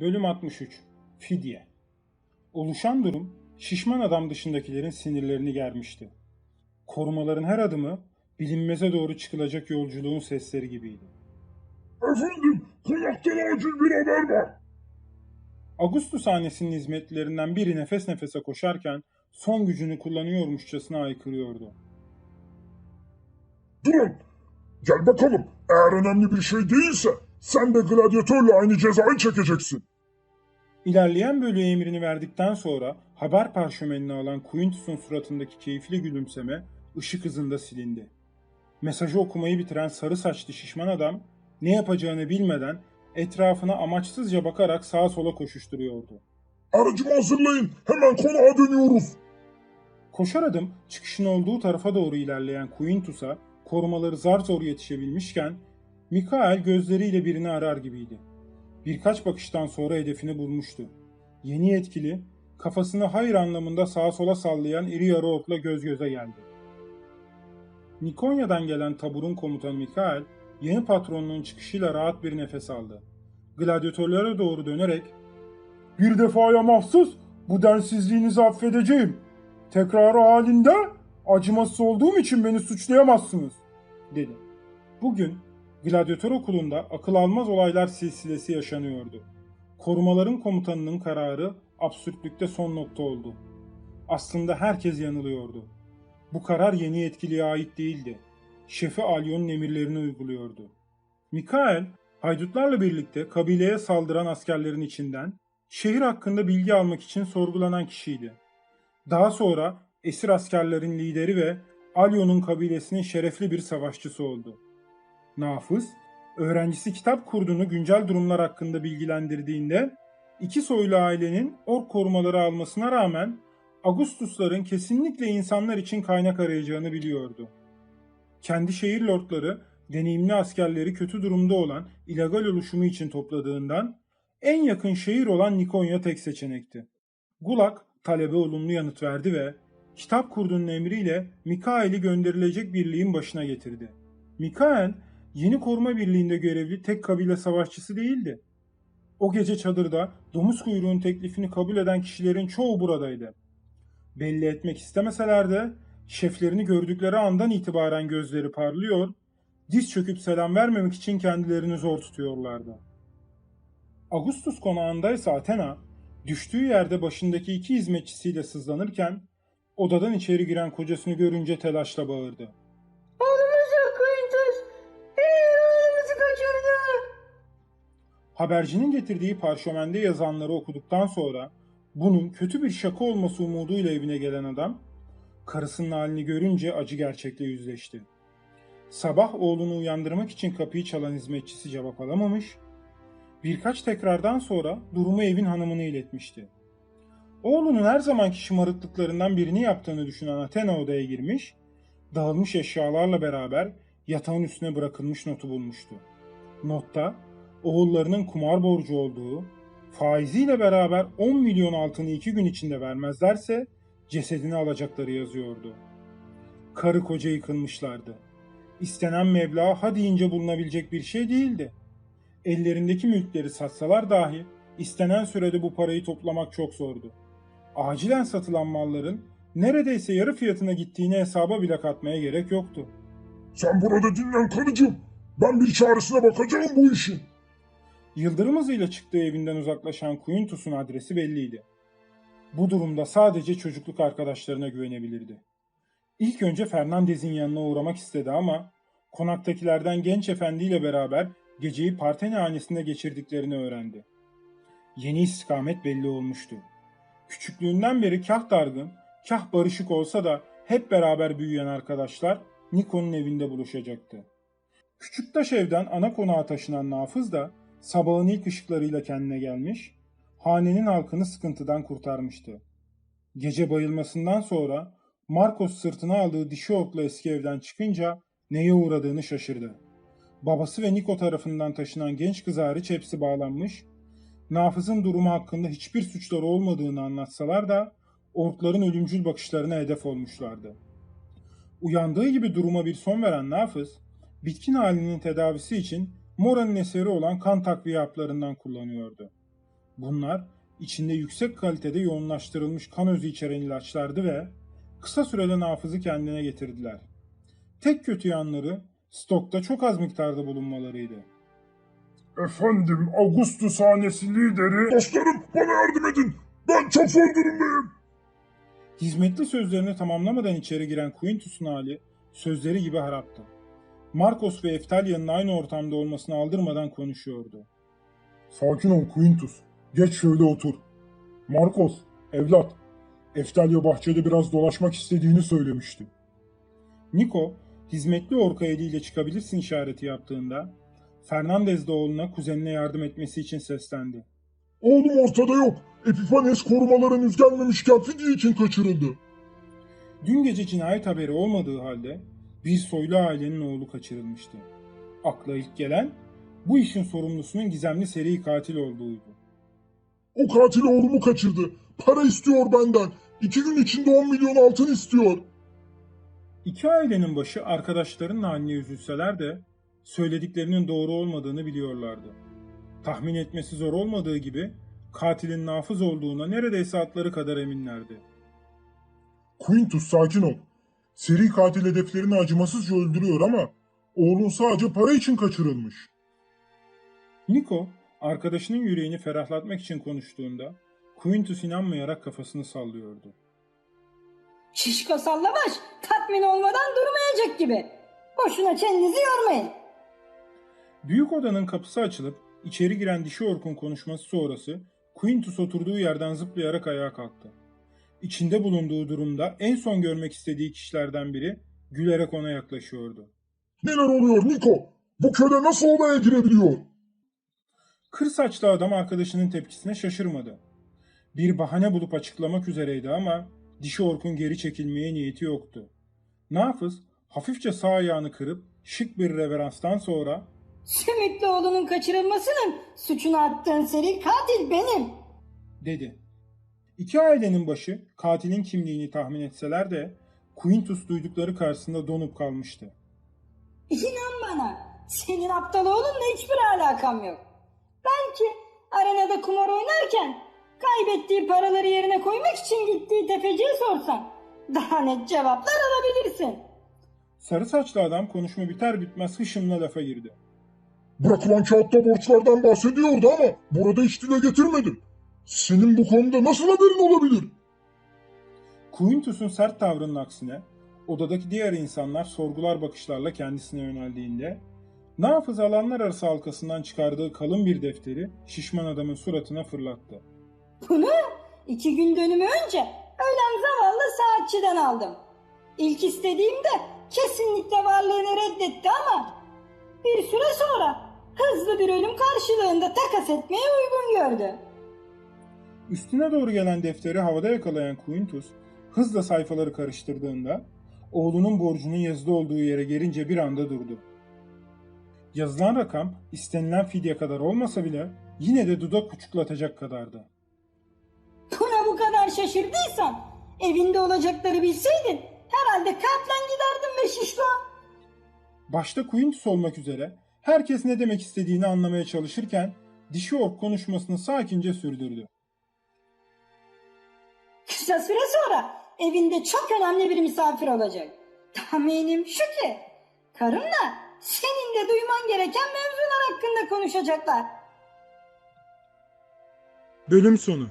Bölüm 63 Fidye Oluşan durum şişman adam dışındakilerin sinirlerini germişti. Korumaların her adımı bilinmeze doğru çıkılacak yolculuğun sesleri gibiydi. Efendim, konaktan acil bir haber var. Augustus hanesinin hizmetlerinden biri nefes nefese koşarken son gücünü kullanıyormuşçasına aykırıyordu. Durun. Gel bakalım. Eğer önemli bir şey değilse sen de gladyatörle aynı cezayı çekeceksin. İlerleyen bölüye emrini verdikten sonra haber parşömenini alan Quintus'un suratındaki keyifli gülümseme ışık hızında silindi. Mesajı okumayı bitiren sarı saçlı şişman adam ne yapacağını bilmeden etrafına amaçsızca bakarak sağa sola koşuşturuyordu. Aracımı hazırlayın. Hemen konağa dönüyoruz. Koşar adım çıkışın olduğu tarafa doğru ilerleyen Quintus'a korumaları zar zor yetişebilmişken Mikael gözleriyle birini arar gibiydi. Birkaç bakıştan sonra hedefini bulmuştu. Yeni yetkili kafasını hayır anlamında sağa sola sallayan iri yarı orkla göz göze geldi. Nikonya'dan gelen taburun komutanı Mikael yeni patronunun çıkışıyla rahat bir nefes aldı. Gladyatörlere doğru dönerek ''Bir defaya mahsus bu densizliğinizi affedeceğim. Tekrarı halinde acımasız olduğum için beni suçlayamazsınız.'' dedi. Bugün Gladyatör okulunda akıl almaz olaylar silsilesi yaşanıyordu. Korumaların komutanının kararı absürtlükte son nokta oldu. Aslında herkes yanılıyordu. Bu karar yeni yetkiliye ait değildi. Şefi Alyon'un emirlerini uyguluyordu. Mikael, haydutlarla birlikte kabileye saldıran askerlerin içinden şehir hakkında bilgi almak için sorgulanan kişiydi. Daha sonra esir askerlerin lideri ve Alyon'un kabilesinin şerefli bir savaşçısı oldu. Nafız, öğrencisi kitap kurduğunu güncel durumlar hakkında bilgilendirdiğinde iki soylu ailenin ork korumaları almasına rağmen Augustusların kesinlikle insanlar için kaynak arayacağını biliyordu. Kendi şehir lordları deneyimli askerleri kötü durumda olan illegal oluşumu için topladığından en yakın şehir olan Nikonya tek seçenekti. Gulak talebe olumlu yanıt verdi ve kitap kurduğunun emriyle Mikael'i gönderilecek birliğin başına getirdi. Mikael yeni koruma birliğinde görevli tek kabile savaşçısı değildi. O gece çadırda domuz kuyruğun teklifini kabul eden kişilerin çoğu buradaydı. Belli etmek istemeseler de şeflerini gördükleri andan itibaren gözleri parlıyor, diz çöküp selam vermemek için kendilerini zor tutuyorlardı. Augustus konağındaysa Athena, düştüğü yerde başındaki iki hizmetçisiyle sızlanırken, odadan içeri giren kocasını görünce telaşla bağırdı. Habercinin getirdiği parşömende yazanları okuduktan sonra bunun kötü bir şaka olması umuduyla evine gelen adam, karısının halini görünce acı gerçekle yüzleşti. Sabah oğlunu uyandırmak için kapıyı çalan hizmetçisi cevap alamamış, birkaç tekrardan sonra durumu evin hanımına iletmişti. Oğlunun her zamanki şımarıklıklarından birini yaptığını düşünen Athena odaya girmiş, dağılmış eşyalarla beraber yatağın üstüne bırakılmış notu bulmuştu. Notta oğullarının kumar borcu olduğu, faiziyle beraber 10 milyon altını iki gün içinde vermezlerse cesedini alacakları yazıyordu. Karı koca yıkılmışlardı. İstenen meblağ ha deyince bulunabilecek bir şey değildi. Ellerindeki mülkleri satsalar dahi istenen sürede bu parayı toplamak çok zordu. Acilen satılan malların neredeyse yarı fiyatına gittiğini hesaba bile katmaya gerek yoktu. Sen burada dinlen karıcığım. Ben bir çaresine bakacağım bu işin. Yıldırım hızıyla çıktığı evinden uzaklaşan Quintus'un adresi belliydi. Bu durumda sadece çocukluk arkadaşlarına güvenebilirdi. İlk önce Fernandez'in yanına uğramak istedi ama konaktakilerden genç efendiyle beraber geceyi Partene hanesinde geçirdiklerini öğrendi. Yeni istikamet belli olmuştu. Küçüklüğünden beri kah dargın, kah barışık olsa da hep beraber büyüyen arkadaşlar Niko'nun evinde buluşacaktı. Küçüktaş evden ana konağa taşınan Nafız da sabahın ilk ışıklarıyla kendine gelmiş, hanenin halkını sıkıntıdan kurtarmıştı. Gece bayılmasından sonra Marcos sırtına aldığı dişi orkla eski evden çıkınca neye uğradığını şaşırdı. Babası ve Niko tarafından taşınan genç kız hariç hepsi bağlanmış, Nafız'ın durumu hakkında hiçbir suçları olmadığını anlatsalar da orkların ölümcül bakışlarına hedef olmuşlardı. Uyandığı gibi duruma bir son veren Nafız, bitkin halinin tedavisi için Mora'nın eseri olan kan takviye haplarından kullanıyordu. Bunlar içinde yüksek kalitede yoğunlaştırılmış kan özü içeren ilaçlardı ve kısa sürede nafızı kendine getirdiler. Tek kötü yanları stokta çok az miktarda bulunmalarıydı. Efendim Augustus hanesi lideri... Dostlarım bana yardım edin. Ben çok zor durumdayım. Hizmetli sözlerini tamamlamadan içeri giren Quintus'un hali sözleri gibi haraptı. Marcos ve Eftalia'nın aynı ortamda olmasını aldırmadan konuşuyordu. Sakin ol Quintus. Geç şöyle otur. Marcos, evlat. Eftalya bahçede biraz dolaşmak istediğini söylemişti. Nico, hizmetli orka eliyle çıkabilirsin işareti yaptığında, Fernandez de oğluna kuzenine yardım etmesi için seslendi. Oğlum ortada yok. Epifanes korumalar henüz gelmemişken fidye için kaçırıldı. Dün gece cinayet haberi olmadığı halde bir soylu ailenin oğlu kaçırılmıştı. Akla ilk gelen bu işin sorumlusunun gizemli seri katil olduğuydu. O katil oğlumu kaçırdı. Para istiyor benden. İki gün içinde 10 milyon altın istiyor. İki ailenin başı arkadaşlarının haline üzülseler de söylediklerinin doğru olmadığını biliyorlardı. Tahmin etmesi zor olmadığı gibi katilin nafız olduğuna neredeyse atları kadar eminlerdi. Quintus sakin ol. Seri katil hedeflerini acımasızca öldürüyor ama oğlun sadece para için kaçırılmış. Nico, arkadaşının yüreğini ferahlatmak için konuştuğunda Quintus inanmayarak kafasını sallıyordu. Şişko sallabaş tatmin olmadan durmayacak gibi. Boşuna kendinizi yormayın. Büyük odanın kapısı açılıp içeri giren dişi orkun konuşması sonrası Quintus oturduğu yerden zıplayarak ayağa kalktı. İçinde bulunduğu durumda en son görmek istediği kişilerden biri gülerek ona yaklaşıyordu. Neler oluyor Niko? Bu köle nasıl odaya girebiliyor? Kır saçlı adam arkadaşının tepkisine şaşırmadı. Bir bahane bulup açıklamak üzereydi ama dişi orkun geri çekilmeye niyeti yoktu. Nafız hafifçe sağ ayağını kırıp şık bir reveranstan sonra Sümüklü oğlunun kaçırılmasının suçunu attığın seri katil benim. dedi. İki ailenin başı katilin kimliğini tahmin etseler de Quintus duydukları karşısında donup kalmıştı. İnan bana senin aptal oğlunla hiçbir alakam yok. Belki arenada kumar oynarken kaybettiği paraları yerine koymak için gittiği tefeciye sorsan daha net cevaplar alabilirsin. Sarı saçlı adam konuşma biter bitmez hışımla lafa girdi. Bırakılan kağıtta borçlardan bahsediyordu ama burada hiç dile getirmedi. Senin bu konuda nasıl haberin olabilir? Quintus'un sert tavrının aksine odadaki diğer insanlar sorgular bakışlarla kendisine yöneldiğinde Nafız alanlar arası halkasından çıkardığı kalın bir defteri şişman adamın suratına fırlattı. Bunu iki gün dönümü önce ölen zavallı saatçiden aldım. İlk istediğimde kesinlikle varlığını reddetti ama bir süre sonra hızlı bir ölüm karşılığında takas etmeye uygun gördü. Üstüne doğru gelen defteri havada yakalayan Quintus hızla sayfaları karıştırdığında oğlunun borcunun yazılı olduğu yere gelince bir anda durdu. Yazılan rakam istenilen fidye kadar olmasa bile yine de dudak uçuklatacak kadardı. Buna bu kadar şaşırdıysan evinde olacakları bilseydin herhalde kalpten giderdin be şişko. Başta Quintus olmak üzere herkes ne demek istediğini anlamaya çalışırken dişi ork konuşmasını sakince sürdürdü. Kısa süre sonra evinde çok önemli bir misafir olacak. Tahminim şu ki karımla senin de duyman gereken mevzular hakkında konuşacaklar. Bölüm sonu